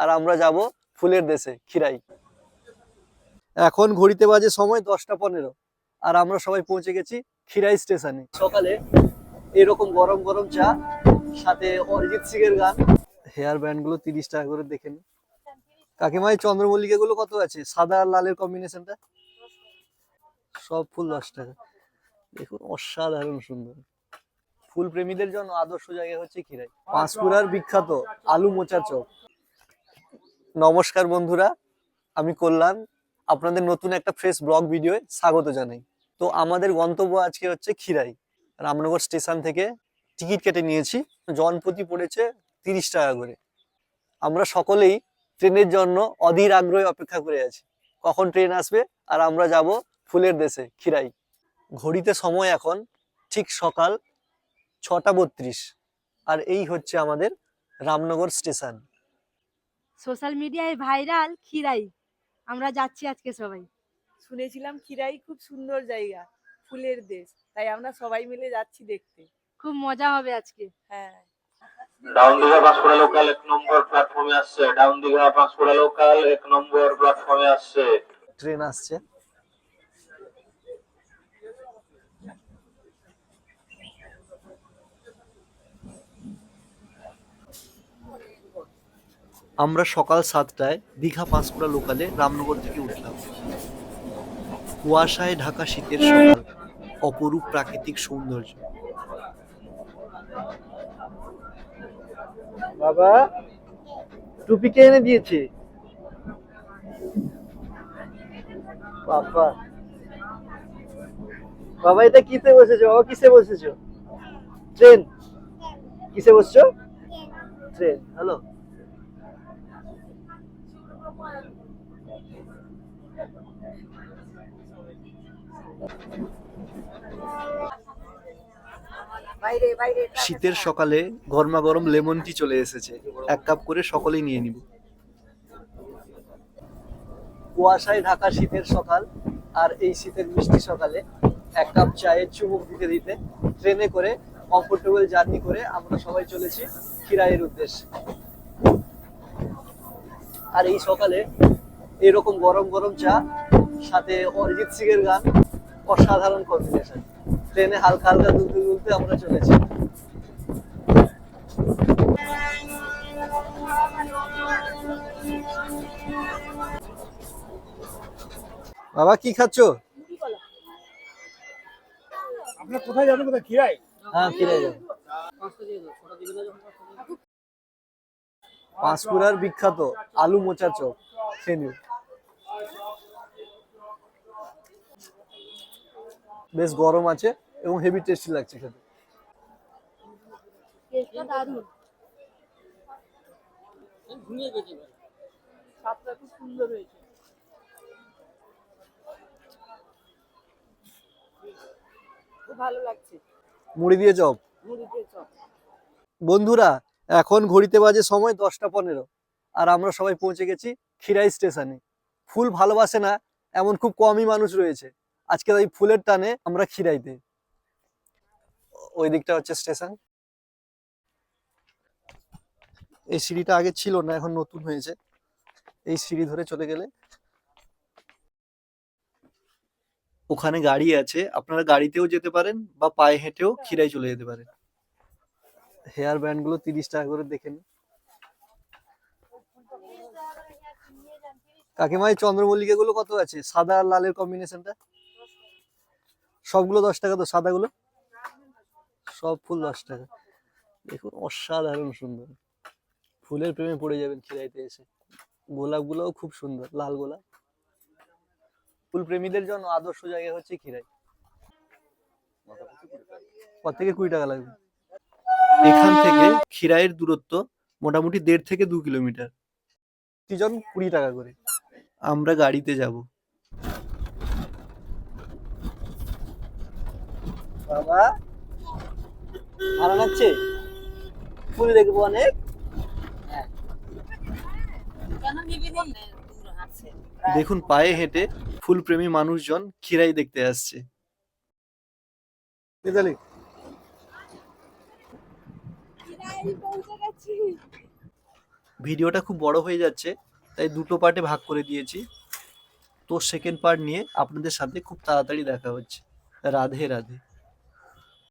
আর আমরা যাব ফুলের দেশে, খিরাই। এখন ঘড়িতে বাজে সময় দশটা পনেরো, আর আমরা সবাই পৌঁছে গেছি খিরাই স্টেশনে। সকালে এরকম গরম গরম চা, সাথে অরিজিৎ সিং এর গান। হেয়ার ব্যান্ডগুলো তিরিশ টাকা করে দেখে নিন কাকিমাই চন্দ্রমল্লিকা গুলো কত আছে? সাদা আর লালের কম্বিনেশনটা? সব ফুল দশ টাকা। দেখুন, অসাধারণ সুন্দর। ফুল প্রেমীদের জন্য আদর্শ জায়গা হচ্ছে খিরাই। পাঁশকুড়ার বিখ্যাত আলু মোচা চপ নমস্কার বন্ধুরা, আমি কল্যাণ। আপনাদের নতুন একটা ফ্রেশ ব্লগ ভিডিওয়ে স্বাগত জানাই। তো আমাদের গন্তব্য আজকে হচ্ছে খিরাই, রামনগর স্টেশন থেকে টিকিট কেটে নিয়েছি। জনপ্রতি পড়েছে তিরিশ টাকা করে। আমরা সকলেই ট্রেনের জন্য অধীর আগ্রহে অপেক্ষা করে আছি। কখন ট্রেন আসবে আর আমরা যাব ফুলের দেশে, খিরাই। ঘড়িতে সময় এখন ঠিক সকাল ছটা বত্রিশ। আর এই হচ্ছে আমাদের রামনগর স্টেশন। সোশ্যাল মিডিয়ায় ভাইরাল খিরাই আমরা যাচ্ছি আজকে সবাই। শুনেছিলাম খিরাই খুব সুন্দর জায়গা ফুলের দেশ। তাই আমরা সবাই মিলে যাচ্ছি দেখতে। খুব মজা হবে আজকে। হ্যাঁ। ডাউন দিঘা পাঁশকুড়া লোকাল এক নম্বর প্ল্যাটফর্মে আসছে। ডাউন দিঘা পাঁশকুড়া লোকাল এক নম্বর প্ল্যাটফর্মে আসছে। ট্রেন আসছে। আমরা সকাল সাতটায় দীঘা পাঁশকুড়া লোকালে রামনগর থেকে উঠলাম। কুয়াশায় ঢাকা শীতের সকাল অপরূপ প্রাকৃতিক সৌন্দর্য। বাবা টুপি কে এনে দিয়েছে? বাবা। বাবা এটা কিসে বসেছো? বাবা কিসে বসেছো? ট্রেন। কিসে বসছো? ট্রেন। হ্যালো। শীতের সকালে গরমা গরম লেমন টি চলে এসেছে। এক কাপ করে সকলেই নিয়ে নিব। কুয়াশায় ঢাকা শীতের সকাল আর এই শীতের মিষ্টি সকালে এক কাপ চায়ের চুমুক দিতে দিতে ট্রেনে করে কমফোর্টেবল জার্নি করে আমরা সবাই চলেছি খিরাইয়ের উদ্দেশ্যে। আর এই সকালে এরকম গরম গরম চা সাথে অরিজিৎ সিং এর গান অসাধারণ কম্বিনেশন ট্রেনে হালকা হালকা দুলতে দুলতে আমরা চলেছি। বাবা কি খাচ্ছো? আপনার কোথায় যাবেন? কোথায়? খিরাই হ্যাঁ ফিরে যাব। পাঁশকুড়ার বিখ্যাত আলু মোচা চপ। খেয়ে। বেশ গরম আছে এবং হেভি টেস্টি লাগছে খেতে। ভালো লাগছে। মুড়ি দিয়ে চপ। বন্ধুরা এখন ঘড়িতে বাজে সময় দশটা পনেরো। আর আমরা সবাই পৌঁছে গেছি খিরাই স্টেশনে। ফুল ভালোবাসে না, এমন খুব কমই মানুষ রয়েছে। আজকে ওই ফুলের টানে আমরা খিরাইতে। ওই দিকটা হচ্ছে স্টেশন। এই সিঁড়িটা আগে ছিল না, এখন নতুন হয়েছে। এই সিঁড়ি ধরে চলে গেলে। ওখানে গাড়ি আছে, আপনারা গাড়িতেও যেতে পারেন বা পায়ে হেঁটেও খিরাই চলে যেতে পারেন। হেয়ার ব্যান্ডগুলো তিরিশ টাকা করে দেখে নিন কাকিমাই চন্দ্রমল্লিকা গুলো কত আছে? সাদা আর লালের কম্বিনেশনটা সবগুলো দশ টাকা তো, সাদা গুলো? সব ফুল দশ টাকা। দেখুন, অসাধারণ সুন্দর। ফুলের প্রেমে পড়ে যাবেন খিরাইতে এসে। গোলাপ গুলোও খুব সুন্দর, লাল গোলাপ। ফুল প্রেমীদের জন্য আদর্শ জায়গা হচ্ছে খিরাই কত থেকে কুড়ি টাকা লাগবে? এখান থেকে খিরাইয়ের দূরত্ব মোটামুটি দেড় থেকে দু কিলোমিটার। তিনজন কুড়ি টাকা করে। আমরা গাড়িতে যাব। বাবা ভালো লাগছে? ফুল দেখব অনেক। দেখুন পায়ে হেঁটে ফুল প্রেমী মানুষজন খিরাই দেখতে আসছে। ভিডিওটা খুব বড় হয়ে যাচ্ছে, তাই দুটো পার্টে ভাগ করে দিয়েছি। তো সেকেন্ড পার্ট নিয়ে আপনাদের সাথে খুব তাড়াতাড়ি দেখা হচ্ছে। রাধে রাধে।